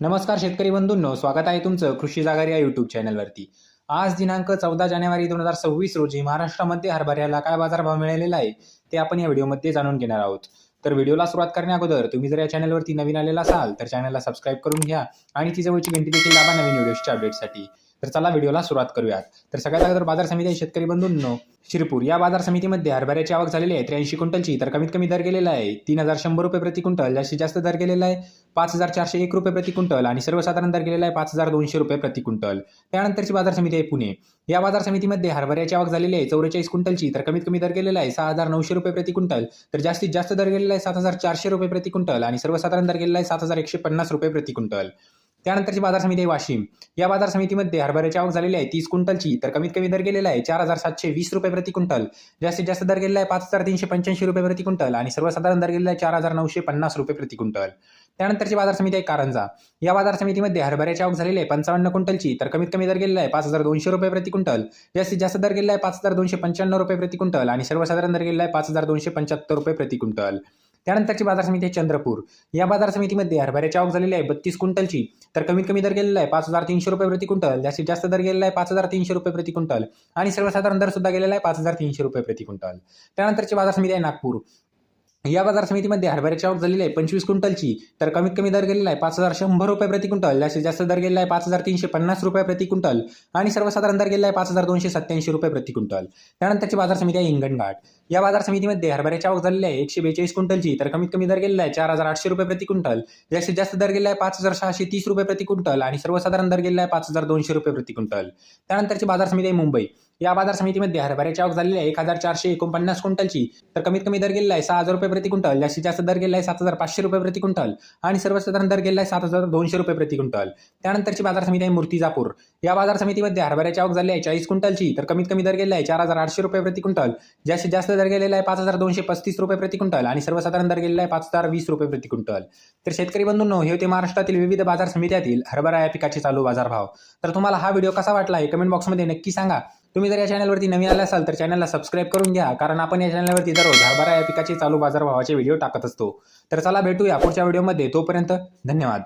नमस्कार शेतकरी बंधूंनो स्वागत आहे तुमचं कृषी जागर या युट्यूब चॅनलवरती आज दिनांक चौदा जानेवारी दोन हजार सव्वीस रोजी महाराष्ट्रामध्ये हरभऱ्याला काय बाजारभाव मिळालेला आहे ते आपण या व्हिडिओमध्ये जाणून घेणार आहोत. तर व्हिडिओला सुरुवात करण्या अगोदर तुम्ही जर या चॅनलवरती नवीन आलेला असाल तर चॅनलला सबस्क्राईब करून घ्या आणि ती जवळची घंटी देखील दाबा नवीन व्हिडिओच्या अपडेटसाठी तर चला व्हिडिओला सुरुवात करूयात. तर सगळ्यात अगोदर बाजार समिती शेतकरी बंधूंनो शिरपूर. या बाजार समितीमध्ये हरभऱ्याची आवक झालेली आहे त्र्याऐंशी क्विंटलची तर कमीत कमी दर गेलेला आहे तीन हजार शंभर रुपये प्रति क्विंटल जास्तीत जास्त दर गेलेला आहे. पाच हजार चारशे एक रुपये प्रति क्विंटल आणि सर्वसाधारण दर गेलेला आहे पाच हजार दोनशे रुपये प्रति क्विंटल. त्यानंतरची बाजार समिती आहे पुणे. या बाजार समितीमध्ये हरभऱ्याची आवक झालेली आहे चौवेचाळीस क्विंटलची तर कमीत कमी दर गेलेला आहे सहा हजार नऊशे रुपये प्रति क्विंटल तर जास्तीत जास्त दर गेलेला आहे सात हजार चारशे रुपये प्रति क्विंटल आणि सर्वसाधारण दर गेलेला आहे सात हजार एकशे पन्नास रुपये प्रति क्विंटल. त्यानंतरची बाजार समिती आहे वाशिम. या बाजार समितीमध्ये हरभऱ्याची आवक झालेली आहे तीस क्विंटलची. तर कमीत कमी दर गेलेला आहे चार हजार सातशे वीस रुपये प्रति क्विंटल. जास्तीत जास्त दर गेलेला आहे पाच हजार तीनशे पंच्याऐंशी रुपये प्रति क्विंटल आणि सर्वसाधारण दर गेलेला आहे चार हजार नऊशे पन्नास रुपये प्रति क्विंटल. त्यानंतरची बाजार समिती आहे कारंजा. या बाजार समितीमध्ये हरभऱ्याची आवक झालेली आहे पंचावन्न क्विंटलची. तर कमीत कमी दर गेलेला आहे पाच हजार दोनशे रुपये प्रति क्विंटल. जास्तीत जास्त दर गेलेला आहे पाच हजार दोनशे पंच्याण्णव रुपये प्रति क्विंटल आणि सर्वसाधारण दर गेलेला आहे पाच हजार दोनशे पंच्याहत्तर रुपये प्रति क्विंटल. त्यानंतरची बाजार समिती आहे चंद्रपूर. या बाजार समितीमध्ये हरभऱ्याची आवक झालेली आहे बत्तीस क्विंटलची तर कमीत कमी दर गेलेला आहे पाच हजार तीनशे रुपये प्रति क्विंटल. जास्तीत जास्त दर गेलेला आहे पाच हजार तीनशे रुपये प्रति क्विंटल. आणि सर्वसाधारण दर सुद्धा गेलेला आहे पाच हजार तीनशे रुपये प्रति क्विंटल. त्यानंतरची बाजार समिती आहे नागपूर. या बाजार समितीमध्ये हरभऱ्याची आवक झालेली आहे पंचवीस क्विंटलची. तर कमीत कमी दर गेलेला आहे पाच हजार शंभर रुपये प्रति क्विंटल. जास्तीत जास्त दर गेलेला आहे पाच हजार तीनशे पन्नास रुपये प्रति क्विंटल. आणि सर्वसाधारण दर गेलेला आहे पाच हजार दोनशे सत्याऐंशी रुपये प्रति क्विंटल. त्यानंतरची बाजार समिती आहे हिंगणघाट. या बाजार समितीमध्ये हरभऱ्याची आवक झालेली आहे एकशे बेचाळीस क्विंटलची. तर कमीत कमी दर गेलेला आहे चार हजार आठशे रुपये प्रति क्विंटल. जास्तीत जास्त दर गेलेला आहे पाच हजार सहाशे तीस रुपये प्रति क्विंटल. आणि सर्वसाधारण दर गेलेला आहे पाच हजार दोनशे रुपये प्रति क्विंटल. त्यानंतरची बाजार समिती आहे मुंबई. या बाजार समितीमध्ये हरभऱ्याची आवक झालेली आहे. एक हजार चारशे एकोणपन्नास क्विंटलची. तर कमीत कमी दर गेलेला आहे सहा हजार रुपये प्रति क्विंटल. जास्तीत जास्त दर गेला आहे सात हजार पाचशे रुपये प्रति क्विंटल. आणि सर्वसाधारण दर गेलेला आहे सात हजार दोनशे रुपये प्रति क्विंटल. त्यानंतरची बाजार समिती आहे मूर्तिजापूर. या बाजार समितीमध्ये हरभऱ्याची आवक झाली आहे चाळीस क्विंटलची. तर कमीत कमी दर गेला आहे चार हजार आठशे रुपये प्रति क्विंटल. जास्तीत जास्त दर गेलेला आहे पाच हजार दोनशे पस्तीस रुपये प्रति क्विंटल. आणि सर्वसाधारण दर गेलेला आहे पाच हजार वीस रुपये प्रति क्विंटल. तर शेतकरी बंधूंनो हे होते महाराष्ट्रातील विविध बाजार समित्यातील हरभरा या पिकाचे चालू बाजारभाव. तर तुम्हाला हा व्हिडिओ कसा वाटला हे कमेंट बॉक्समध्ये नक्की सांगा. तुम्ही जर या चॅनलवरती नवीन आला असाल तर चॅनलला सबस्क्राईब करून घ्या. कारण आपण या चॅनलवरती दररोज हरभरा या पिकाचे चालू बाजारभावाचे व्हिडिओ टाकत असतो. तर चला भेटूया पुढच्या व्हिडिओमध्ये तोपर्यंत धन्यवाद.